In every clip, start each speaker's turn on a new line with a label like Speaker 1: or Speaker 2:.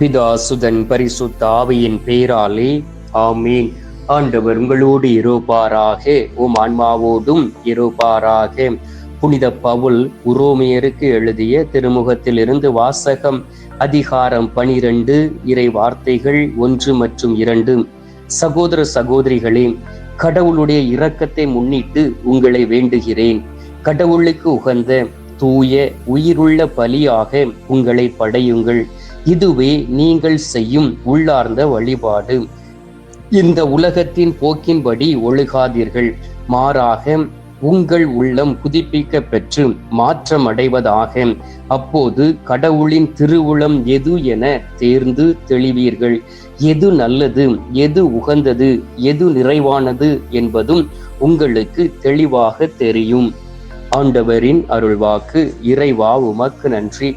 Speaker 1: பிதா சுதன் பரிசுத்த ஆவியின் பெயராலே ஆமீன். ஆண்டவர் உங்களோடு இருப்பாராக உம் ஆன்மாவோடும் இருப்பாராக. புனித பவுல் உரோமியருக்கு எழுதிய திருமுகத்திலிருந்து வாசகம் அதிகாரம் பனிரெண்டு இறை வார்த்தைகள் ஒன்று மற்றும் இரண்டு. சகோதர சகோதரிகளே கடவுளுடைய இரக்கத்தை முன்னிட்டு உங்களை வேண்டுகிறேன். கடவுளுக்கு உகந்த தூய உயிருள்ள பலியாக உங்களை படையுங்கள். இதுவே நீங்கள் செய்யும் உள்ளார்ந்த வழிபாடு. இந்த உலகத்தின் போக்கின்படி ஒழுகாதீர்கள். மாறாக உங்கள் உள்ளம் புதுப்பிக்க பெற்று மாற்றம் அடைவதாக அப்போது கடவுளின் திருவுளம் எது என தேர்ந்து தெளிவீர்கள். எது நல்லது எது உகந்தது எது நிறைவானது என்பதும் உங்களுக்கு தெளிவாக தெரியும். ஆண்டவரின் அருள்வாக்கு இறைவா உமக்கு நன்றி.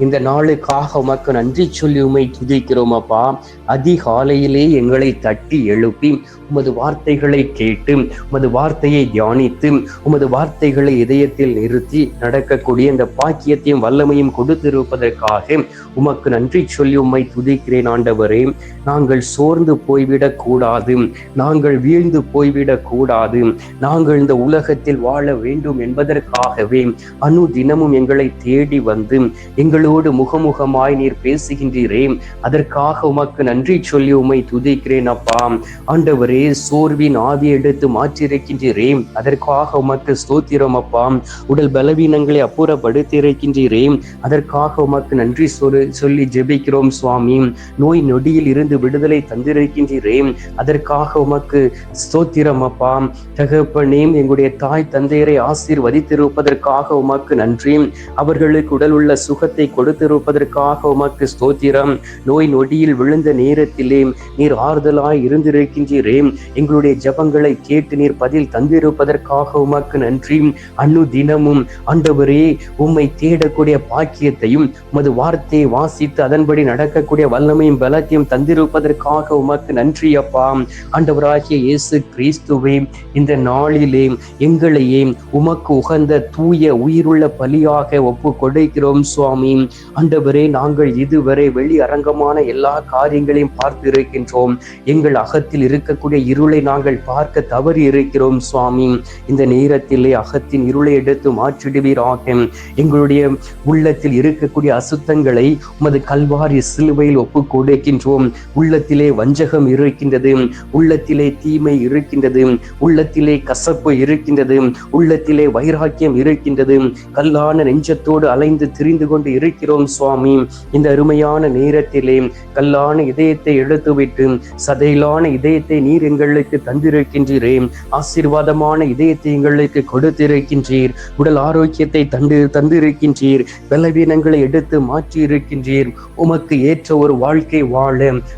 Speaker 1: இந்த நாளுக்காக உமக்கு நன்றி சொல்லி உமை துதிக்கிறோம் அப்பா அதிகாலையிலே எங்களை தட்டி எழுப்பி உமது வார்த்தைகளை கேட்டு உமது வார்த்தையை தியானித்து உமது வார்த்தைகளை இதயத்தில் நிறுத்தி நடக்கக்கூடிய இந்த பாக்கியத்தையும் வல்லமையும் கொடுத்திருப்பதற்காக உமக்கு நன்றி சொல்லி உம்மை துதிக்கிறேன் ஆண்டவரே. நாங்கள் சோர்ந்து போய்விடக் கூடாது நாங்கள் வீழ்ந்து போய்விடக் கூடாது நாங்கள் இந்த உலகத்தில் வாழ வேண்டும் என்பதற்காகவே அணு தினமும் எங்களை தேடி வந்து எங்களோடு முகமுகமாய் நீர் பேசுகின்றீரே. அதற்காக உமக்கு நன்றி சொல்லி உமை துதிக்கிறேன் அப்பா. ஆண்டவரே சோர்வின் ஆவி எடுத்து மாற்றியிருக்கின்றீரே அதற்காக உமக்கு ஸ்தோத்திரம் அப்பா. உடல் பலவீனங்களை அப்புறப்படுத்தி இருக்கின்றீரே அதற்காக உமக்கு நன்றி சொல்லி சொல்லி ஜெபிக்கிறோம் சுவாமி. நோய் நொடியில் இருந்து விடுதலை தந்திருக்கின்றீரே. அதற்காக உமக்கு ஸ்தோத்திரம் அப்பா. தகப்பனே எங்களுடைய தாய் தந்தையரை ஆசீர்வதித்திருப்பதற்காக உமக்கு நன்றி. அவர்களுக்கு உடல் உள்ள சுகத்தை கொடுத்திருப்பதற்காக உமக்கு ஸ்தோத்திரம். நோய் நொடியில் விழுந்த நேரத்திலே நீர் ஆறுதலாய் இருந்திருக்கின்றீரே. எங்களுடைய ஜபங்களை கேட்டு நீர் பதில் தந்திருப்பதற்காக உமக்கு நன்றி. அன்னு தினமும் ஆண்டவரே உம்மை தேடக்கூடிய பாக்கியத்தையும் உமது வார்த்தையை வாசித்து அதன்படி நடக்கக்கூடிய வல்லமையும் பலத்தையும் தந்திருப்பதற்காக உமக்கு நன்றி அப்பா. ஆண்டவராகிய இயேசு கிறிஸ்துவே இந்த நாளிலே எங்களையே உமக்கு உகந்த தூய உயிருள்ள பலியாக ஒப்பு கொடுக்கிறோம் சுவாமி. ஆண்டவரே நாங்கள் இதுவரை வெளி அரங்கமான எல்லா காரியங்களையும் பார்த்து இருக்கின்றோம் எங்கள் அகத்தில் இருக்கக்கூடிய இருளை நாங்கள் பார்க்க தவறி இருக்கிறோம் சுவாமி. இந்த நேரத்திலே அகத்தின் இருளை எடுத்து மாற்றிடுவீராக. எங்களுடைய உள்ளத்தில் இருக்கக்கூடிய அசுத்தங்களை உமது கல்வாரி சிலுவையில் ஒப்பு கொடுக்கின்றோம். உள்ளத்திலே வஞ்சகம் இருக்கின்றது உள்ளத்திலே தீமை இருக்கின்றது உள்ளத்திலே கசப்பு இருக்கின்றது உள்ளத்திலே வைராக்கியம் இருக்கின்றது. கல்லான நெஞ்சத்தோடு அலைந்து திரிந்து கொண்டு இருக்கிறோம் சுவாமி. இந்த அருமையான நேரத்திலே கல்லான இதயத்தை எடுத்துவிட்டு சதையிலான இதயத்தை நீர் எங்களுக்கு தந்திருக்கின்றீரே. ஆசீர்வாதமான இதயத்தை எங்களுக்கு கொடுத்திருக்கின்றீர். உடல் ஆரோக்கியத்தை தந்து தந்திருக்கின்றீர். பலவீனங்களை எடுத்து மாற்றி இருக்கின்றீர் உமக்கு ஏற்ற ஒரு வாழ்க்கை வாழ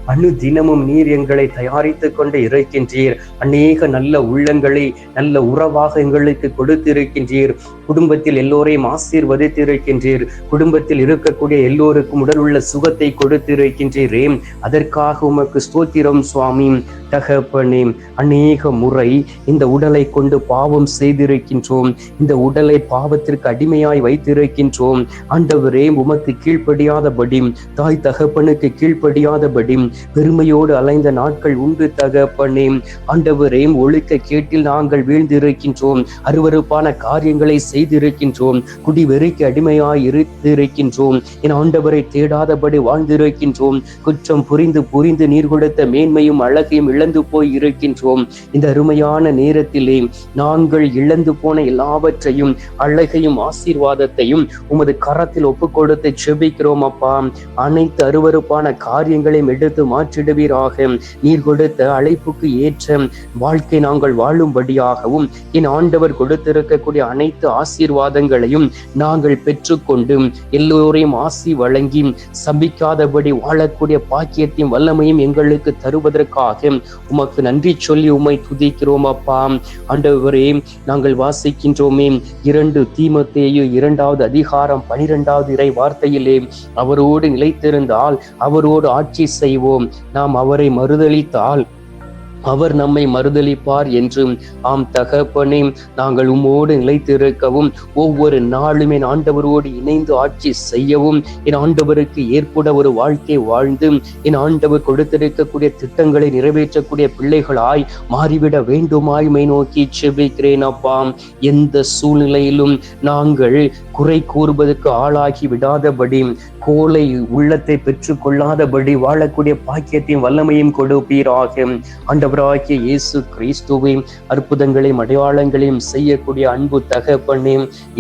Speaker 1: அணு தினமும் நீர் எங்களை தயாரித்துக் கொண்டு இருக்கின்றீர். அநேக நல்ல உள்ளங்களை நல்ல உறவாக எங்களுக்கு கொடுத்திருக்கின்றீர். குடும்பத்தில் எல்லோரையும் ஆசீர்வதித்திருக்கின்றீர். குடும்பத்தில் இருக்கக்கூடிய எல்லோருக்கும் உடல் உள்ள சுகத்தை கொடுத்திருக்கின்றீரே. அதற்காக உமக்கு ஸ்தோத்திரம் சுவாமி. தகப்பனே அநேக முறை இந்த உடலை கொண்டு பாவம் செய்திருக்கின்றோம். இந்த உடலை பாவத்திற்கு அடிமையாய் வைத்திருக்கின்றோம். ஆண்டவரே உமக்கு கீழ்ப்படியாதபடி தாய் தகப்பனுக்கு கீழ்ப்படியாதபடி பெருமையோடு அலைந்த நாட்கள் உண்டு தகப்பனே. ஆண்டவரே ஒழுக்க கேட்டில் நாங்கள் வீழ்ந்திருக்கின்றோம். அருவருப்பான காரியங்களை செய்திருக்கின்றோம். குடி வெறிக்கு அடிமையாய் இருந்திருக்கின்றோம். என் ஆண்டவரை தேடாதபடி வாழ்ந்திருக்கின்றோம். குற்றம் புரிந்து புரிந்து நீர் கொடுத்த மேன்மையும் அழகையும் இழந்து போய் இருக்கின்றோம். இந்த அருமையான நேரத்திலே நாங்கள் இழந்து போன எல்லாவற்றையும் அழகையும் ஆசீர்வாதத்தையும் உமது கரத்தில் ஒப்பு கொடுத்து செபிக்கிறோம் அப்பா. அனைத்து அருவறுப்பான காரியங்களையும் எடுத்து மாற்றிடுவீராக. நீர் கொடுத்த அழைப்புக்கு ஏற்ற வாழ்க்கை நாங்கள் வாழும்படியாகவும் என் ஆண்டவர் கொடுத்திருக்கக்கூடிய அனைத்து ஆசீர்வாதங்களையும் நாங்கள் பெற்றுக்கொண்டு எல்லோ எல்லோரையும் ஆசி வழங்கி சபிக்காதபடி வாழக்கூடிய பாக்கியத்தையும் வல்லமையும் எங்களுக்கு தருவதற்காக உமக்கு நன்றி சொல்லி உம்மை துதிக்கிறோம் அப்பா. ஆண்டவரே நாங்கள் வாசிக்கின்றோமே. இரண்டு தீமத்தேயு இரண்டாவது அதிகாரம் பனிரெண்டாவது இறை வார்த்தையிலே அவரோடு நிலைத்திருந்தால் அவரோடு ஆட்சி செய்வோம். நாம் அவரை மறுதளித்தால் அவர் நம்மை மறுதளிப்பார் என்றும் ஆம் தகப்பனே நாங்கள் உம்மோடு நிலைத்திருக்கவும் ஒவ்வொரு நாளும் என் ஆண்டவரோடு இணைந்து ஆட்சி செய்யவும் என் ஆண்டவருக்கு ஏற்பட ஒரு வாழ்க்கை வாழ்ந்து என் ஆண்டவர் கொடுத்திருக்கக்கூடிய திட்டங்களை நிறைவேற்றக்கூடிய பிள்ளைகளாய் மாறிவிட வேண்டுமாய் மை நோக்கி செபிக்கிறேன் அப்பா. எந்த சூழ்நிலையிலும் நாங்கள் குறை கூறுவதற்கு ஆளாகி விடாதபடி கோலை உள்ளத்தை பெற்றுக்கொள்ளாதபடி வாழக்கூடிய பாக்கியத்தையும் வல்லமையும் கொடுப்பீராக. ஆண்டவராகிய இயேசு கிறிஸ்துவையும் அற்புதங்களையும் அடையாளங்களையும் செய்யக்கூடிய அன்பு தகப்பனே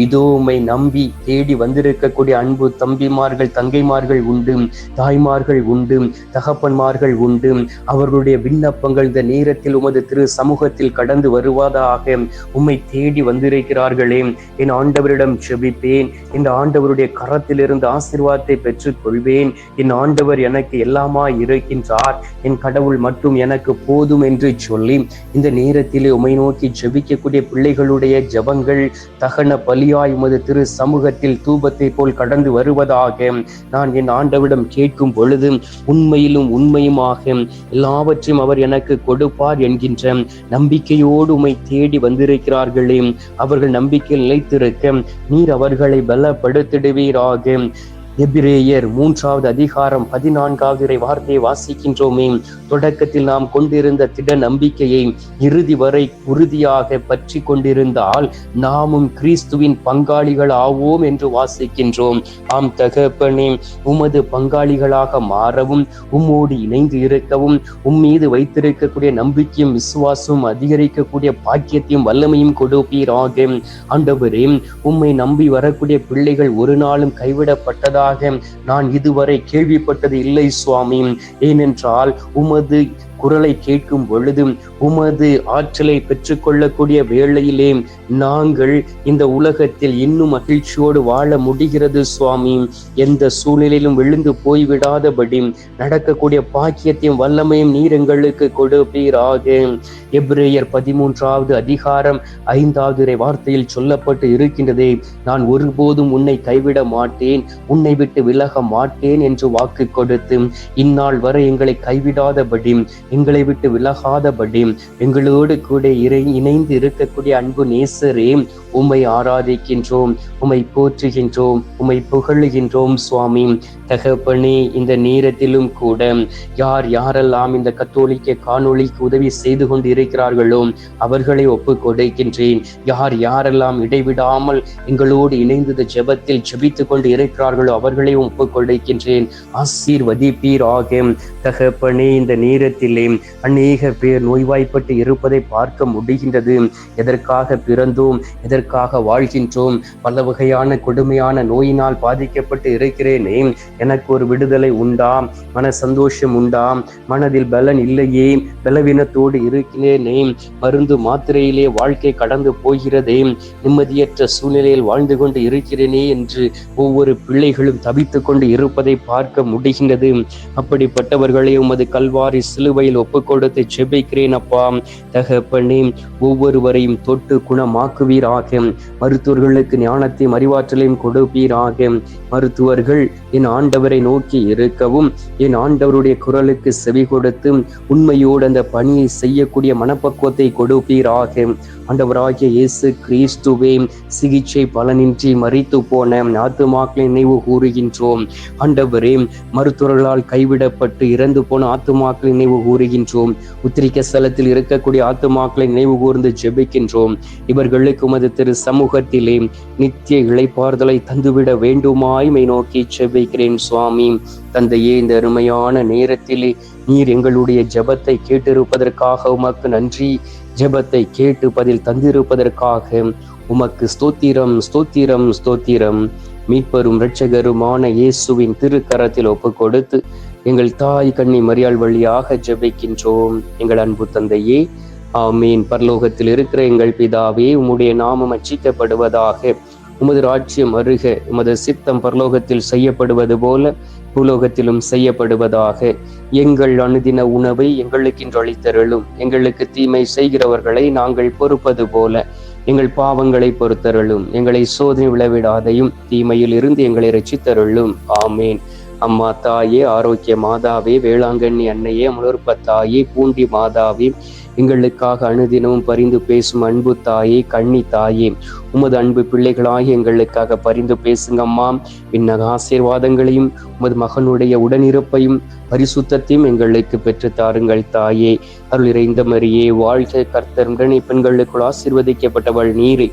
Speaker 1: இதோ உம்மை நம்பி தேடி வந்திருக்கக்கூடிய அன்பு தம்பிமார்கள் தங்கைமார்கள் உண்டு தாய்மார்கள் உண்டு தகப்பன்மார்கள் உண்டு. அவர்களுடைய விண்ணப்பங்கள் இந்த நேரத்தில் உமது திரு சமூகத்தில் கடந்து வருவதாக உம்மை தேடி வந்திருக்கிறார்களே. என் ஆண்டவரிடம் செபிப்பேன் இந்த ஆண்டவருடைய கரத்திலிருந்து ஆசீர்வாதத்தை பெற்றுக் கொள்வேன் என் ஆண்டவர் எனக்கு எல்லாமா இருக்கின்றார். என் கடவுள் மட்டும் எனக்கு போதும். என்று சொல்லி இந்த நேரத்திலே உமை நோக்கி ஜெபிக்கக்கூடிய பிள்ளைகளுடைய ஜபங்கள் தகன பலியாய் உமது திரு சமூகத்தில் தூபத்தை போல் கடந்து வருவதாக நான் என் ஆண்டவிடம் கேட்கும் பொழுது உண்மையிலும் உண்மையுமாக எல்லாவற்றையும் அவர் எனக்கு கொடுப்பார் என்கின்ற நம்பிக்கையோடு உமை தேடி வந்திருக்கிறார்களே. அவர்கள் நம்பிக்கையில் நிலைத்திருக்க நீர் அவர்களை பலப்படுத்திடுவீராக. எபிரேயர் மூன்றாவது அதிகாரம் பதினான்காவது வார்த்தையை வாசிக்கின்றோமே. தொடக்கத்தில் நாம் கொண்டிருந்த திட நம்பிக்கையை இறுதி வரை உறுதியாக பற்றி கொண்டிருந்தால் நாமும் கிறிஸ்துவின் பங்காளிகள் ஆவோம் என்று வாசிக்கின்றோம். ஆம் தகப்பனே உமது பங்காளிகளாக மாறவும் உம்மோடு இணைந்து இருக்கவும் உம் மீது வைத்திருக்கக்கூடிய நம்பிக்கையும் விசுவாசமும் அதிகரிக்கக்கூடிய பாக்கியத்தையும் வல்லமையும் கொடுப்பீராக. ஆண்டவரே உம்மை நம்பி வரக்கூடிய பிள்ளைகள் ஒரு நாளும் கைவிடப்பட்டதா கைவிடப்பட்டதாக நான் இதுவரை கேள்விப்பட்டது இல்லை சுவாமி. ஏனென்றால் உமது குரலை கேட்கும் பொழுது உமது ஆற்றலை பெற்றுக்கொள்ளக்கூடிய வேளையிலே நாங்கள் இந்த உலகத்தில் இன்னும் மகிழ்ச்சியோடு வாழ முடிகிறது சுவாமி. எந்த சூழ்நிலையிலும் விழுந்து போய்விடாதபடி நடக்கக்கூடிய பாக்கியத்தையும் வல்லமையும் நீர் எங்களுக்கு கொடுப்பீராக. எப்ரேயர் பதிமூன்றாவது அதிகாரம் ஐந்தாவது வார்த்தையில் சொல்லப்பட்டு இருக்கின்றதே நான் ஒருபோதும் உன்னை கைவிட மாட்டேன் உன்னை விட்டு விலக மாட்டேன் என்று வாக்கு கொடுத்து இந்நாள் வரை எங்களை கைவிடாதபடி எங்களை விட்டு விலகாதபடி எங்களோடு கூட இறை இணைந்து இருக்கக்கூடிய அன்பு நேசரே உம்மை ஆராதிக்கின்றோம் உம்மை போற்றுகின்றோம் உம்மை புகழுகின்றோம் சுவாமி. தகப்பனே இந்த நேரத்திலும் கூட யார் யாரெல்லாம் இந்த கத்தோலிக்க காணொளிக்கு உதவி செய்து கொண்டு இருக்கிறார்களோ அவர்களை ஒப்பு கொடுக்கின்றேன். யார் யாரெல்லாம் இடைவிடாமல் எங்களோடு இணைந்து ஜெபத்தில் ஜெபித்து கொண்டு இருக்கிறார்களோ அவர்களையும் ஒப்பு கொடுக்கின்றேன். ஆசீர்வதிப்பீராக. தகப்பனே இந்த நேரத்தில் அநேக பேர் நோய்வாய்ப்பட்டு இருப்பதை பார்க்க முடிகின்றது. எதற்காக பிறந்தோம்? எதற்காக வாழ்கின்றோம்? பல வகையான கொடுமையான நோயினால் பாதிக்கப்பட்டு இருக்கிறேனே. எனக்கு ஒரு விடுதலை உண்டா? மன சந்தோஷம் உண்டா? மனதில் பலன் இல்லையே. பலவீனத்தோடு இருக்கிறேனே. மருந்து மாத்திரையிலே வாழ்க்கை கடந்து போகிறதே. நிம்மதியற்ற சூழ்நிலையில் வாழ்ந்து கொண்டு இருக்கிறேனே என்று ஒவ்வொரு பிள்ளைகளும் தவித்து கொண்டு இருப்பதை பார்க்க முடிகின்றது. அப்படிப்பட்டவர்களை உமது கல்வாரி சிலுவை சிலுவையில் ஒப்பு கொடுத்து செபிக்கிறேன் அப்பா தகப்பனே ஒவ்வொருவரையும் தொட்டு குணமாக்குவீராக. மருத்துவர்களுக்கு ஞானத்தையும் அறிவாற்றலையும் கொடுப்பீராக. மருத்துவர்கள் என் ஆண்டவரை நோக்கி இருக்கவும் என் ஆண்டவருடைய குரலுக்கு செவி கொடுத்து உண்மையோடு அந்த பணியை செய்யக்கூடிய மனப்பக்குவத்தை கொடுப்பீராக. ஆண்டவராகிய இயேசு கிறிஸ்துவே சிகிச்சை பலனின்றி மறித்து போன ஆத்துமாக்களை நினைவு கூறுகின்றோம். ஆண்டவரே மருத்துவர்களால் கைவிடப்பட்டு இறந்து போன ஆத்துமாக்களை நினைவு கூறுகின்றோம். உத்திரிக்க ஸ்தலத்தில் இருக்கக்கூடிய ஆத்துமாக்களை நினைவு கூர்ந்து ஜெபிக்கின்றோம். இவர்களுக்கு உமது திரு சமூகத்திலே நித்திய இழைப்பார்தலை தந்துவிட வேண்டுமாய்மை நோக்கி ஜெபிக்கிறேன் சுவாமி. தந்தையே இந்த அருமையான நேரத்திலே நீர் எங்களுடைய ஜபத்தை கேட்டிருப்பதற்காக உமக்கு நன்றி. ஜபத்தை கேட்டு பதில் தந்திருப்பதற்காக உமக்கு ஸ்தோத்திரம் ஸ்தோத்திரம் ஸ்தோத்திரம். மீட்பரும் இரட்சகருமான இயேசுவின் திருக்கரத்தில் ஒப்பு கொடுத்து எங்கள் தாய் கண்ணி மரியாள் வழியாக ஜெபிக்கின்றோம். எங்கள் அன்பு தந்தையே ஆமீன். பரலோகத்தில் இருக்கிற எங்கள் பிதாவே உம்முடைய நாமம் அச்சிக்கப்படுவதாக உமது ராஜ்யம் அருக உமது சித்தம் பரலோகத்தில் செய்யப்படுவது போல பூலோகத்திலும் செய்யப்படுவதாக எங்கள் அணுதின உணவை எங்களுக்கு அளித்தருளும். எங்களுக்கு தீமை செய்கிறவர்களை நாங்கள் பொறுப்பது போல எங்கள் பாவங்களை பொறுத்தருளும். எங்களை சோதனை விளவிடாதையும் தீமையில் இருந்து எங்களை ரசித்தருளும் ஆமேன். அம்மா தாயே ஆரோக்கிய மாதாவே வேளாங்கண்ணி அன்னையே அமலோற்ப தாயே பூண்டி மாதாவே எங்களுக்காக அனுதினமும் பரிந்து பேசும் அன்பு தாயே கண்ணி தாயே. உமது அன்பு பிள்ளைகளாகி எங்களுக்காக பரிந்து பேசுங்கம்மா. விண்ணக ஆசீர்வாதங்களையும் உமது மகனுடைய உடனிருப்பையும் பரிசுத்தத்தையும் எங்களுக்கு பெற்று தாருங்கள் தாயே. அருள் இறைந்த மரியே வாழ்க்கை கர்த்தருடனே பெண்களுக்குள் ஆசீர்வதிக்கப்பட்டவள் நீரை.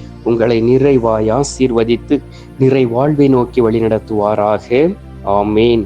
Speaker 1: உங்களை நிறைவாய் ஆசீர்வதித்து நிறை வாழ்வை நோக்கி வழிநடத்துவாராக. ஆமேன்.